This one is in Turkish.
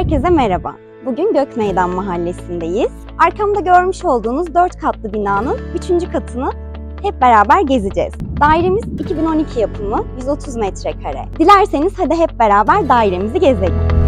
Herkese merhaba. Bugün Gökmeydan Mahallesi'ndeyiz. Arkamda görmüş olduğunuz 4 katlı binanın 3. katını hep beraber gezeceğiz. Dairemiz 2012 yapımı 130 metrekare. Dilerseniz hadi hep beraber dairemizi gezelim.